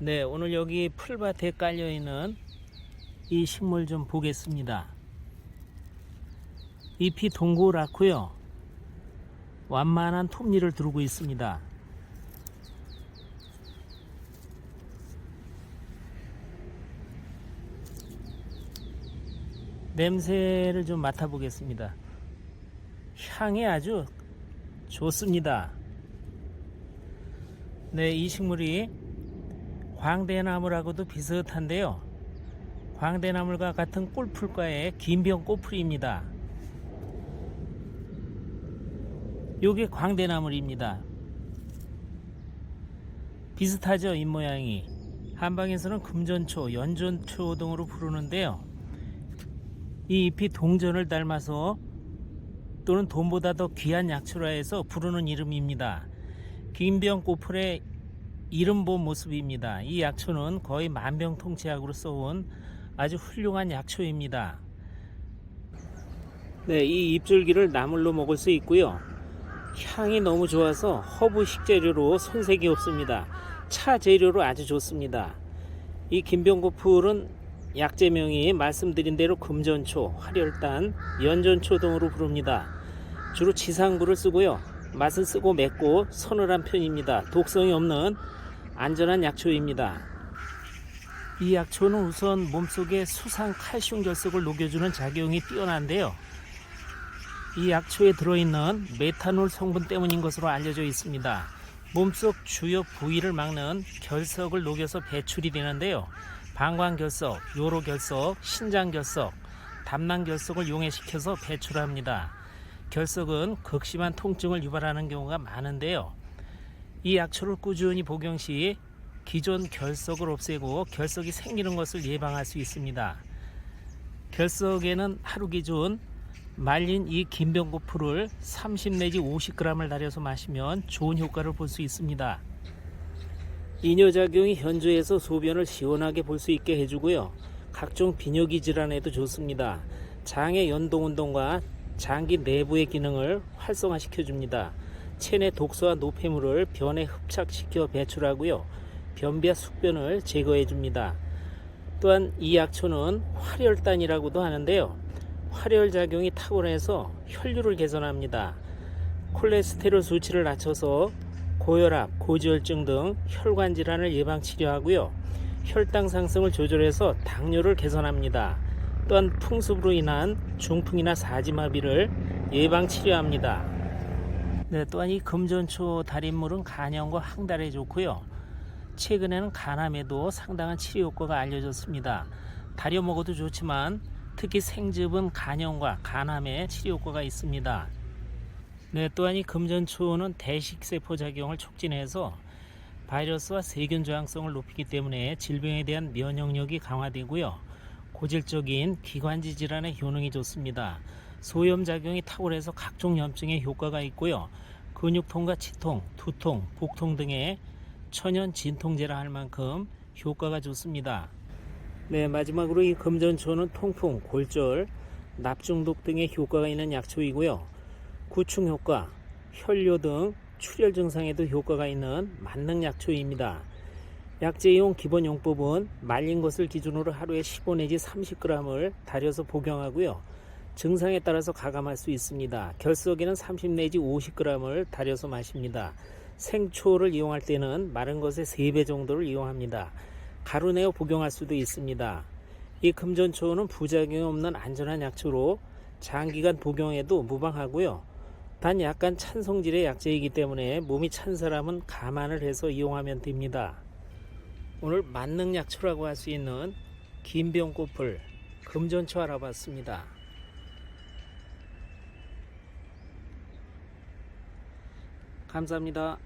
네, 오늘 여기 풀밭에 깔려 있는 이 식물 좀 보겠습니다. 잎이 동그랗고요. 완만한 톱니를 두르고 있습니다. 냄새를 좀 맡아보겠습니다. 향이 아주 좋습니다. 네, 이 식물이 광대나무라고도 비슷한데요. 광대나물과 같은 꿀풀과의 긴병 꽃풀입니다. 요게 광대나물입니다. 비슷하죠, 잎모양이. 한방에서는 금전초, 연전초 등으로 부르는데요. 이 잎이 동전을 닮아서 또는 돈보다 더 귀한 약초라 해서 부르는 이름입니다. 긴병 꽃풀의 이름 본 모습입니다. 이 약초는 거의 만병통치약으로 써온 아주 훌륭한 약초입니다. 네, 이 잎줄기를 나물로 먹을 수 있고요. 향이 너무 좋아서 허브 식재료로 손색이 없습니다. 차 재료로 아주 좋습니다. 이 김병고풀은 약재명이 말씀드린 대로 금전초, 활혈단, 연전초 등으로 부릅니다. 주로 지상부를 쓰고요. 맛은 쓰고 맵고 서늘한 편입니다. 독성이 없는 안전한 약초입니다. 이 약초는 우선 몸속에 수상 칼슘 결석을 녹여주는 작용이 뛰어난데요. 이 약초에 들어있는 메탄올 성분 때문인 것으로 알려져 있습니다. 몸속 주요 부위를 막는 결석을 녹여서 배출이 되는데요. 방광결석, 요로결석, 신장결석, 담낭결석을 용해시켜서 배출합니다. 결석은 극심한 통증을 유발하는 경우가 많은데요. 이 약초를 꾸준히 복용 시 기존 결석을 없애고 결석이 생기는 것을 예방할 수 있습니다. 결석에는 하루 기준 말린 이 김병고풀을 30 내지 50g을 달여서 마시면 좋은 효과를 볼 수 있습니다. 이뇨작용이 현저해서 소변을 시원하게 볼 수 있게 해주고요. 각종 비뇨기 질환에도 좋습니다. 장의 연동운동과 장기 내부의 기능을 활성화시켜 줍니다. 체내 독소와 노폐물을 변에 흡착시켜 배출하고요. 변비와 숙변을 제거해 줍니다. 또한 이 약초는 활혈단이라고도 하는데요. 활혈 작용이 탁월해서 혈류를 개선합니다. 콜레스테롤 수치를 낮춰서 고혈압, 고지혈증 등 혈관 질환을 예방 치료하고요. 혈당 상승을 조절해서 당뇨를 개선합니다. 또한 풍습으로 인한 중풍이나 사지마비를 예방 치료합니다. 네, 또한 이 금전초 달인물은 간염과 항달에 좋고요. 최근에는 간암에도 상당한 치료 효과가 알려졌습니다. 달여 먹어도 좋지만 특히 생즙은 간염과 간암에 치료 효과가 있습니다. 네, 또한 이 금전초는 대식세포 작용을 촉진해서 바이러스와 세균 저항성을 높이기 때문에 질병에 대한 면역력이 강화되고요. 고질적인 기관지 질환의 효능이 좋습니다. 소염 작용이 탁월해서 각종 염증에 효과가 있고요. 근육통과 치통, 두통, 복통 등의 천연 진통제라 할 만큼 효과가 좋습니다. 네, 마지막으로 이 금전초는 통풍, 골절, 납중독 등의 효과가 있는 약초이고요. 구충 효과, 혈뇨 등 출혈 증상에도 효과가 있는 만능 약초입니다. 약재용 기본 용법은 말린 것을 기준으로 하루에 15 내지 30g을 달여서 복용하고요. 증상에 따라서 가감할 수 있습니다. 결석에는 30 내지 50g을 달여서 마십니다. 생초를 이용할 때는 마른 것의 3배 정도를 이용합니다. 가루 내어 복용할 수도 있습니다. 이 금전초는 부작용이 없는 안전한 약초로 장기간 복용해도 무방하고요. 단 약간 찬 성질의 약재이기 때문에 몸이 찬 사람은 감안을 해서 이용하면 됩니다. 오늘 만능 약초라고 할 수 있는 긴병꽃풀 금전초 알아봤습니다. 감사합니다.